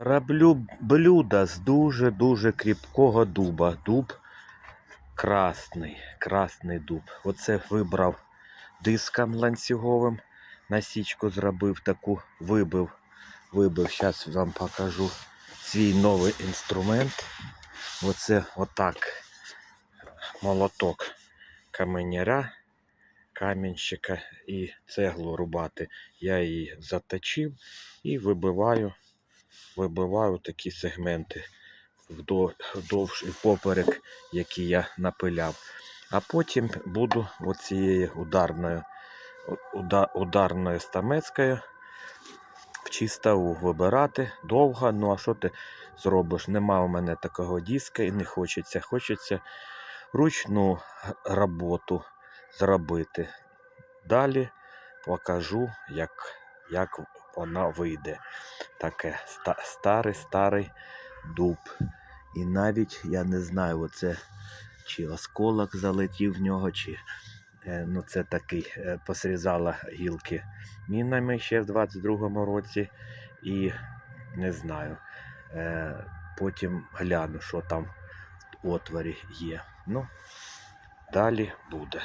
Роблю блюдо з дуже-дуже кріпкого дуба. Дуб красний, красний дуб. Оце вибрав диском ланцюговим. Насічку зробив таку, вибив. Вибив. Зараз вам покажу свій новий інструмент. Оце отак. Молоток каменяра, камінщика і цеглу рубати. Я її заточив і вибиваю вибиваю такі сегменти вдовж і впоперек, які я напиляв. А потім буду оцією ударною, ударною стамецькою в чистову вибирати довго. Ну а що ти зробиш? Нема у мене такого диска і не хочеться. Хочеться ручну роботу зробити. Далі покажу, як, як вона вийде таке старий старий дуб. І навіть я не знаю, оце чи осколок залетів в нього, чи е, ну це такий е, посрізала гілки мінами ще в 22-му році. І не знаю. Е, потім гляну, що там в отворі є. Ну, далі буде.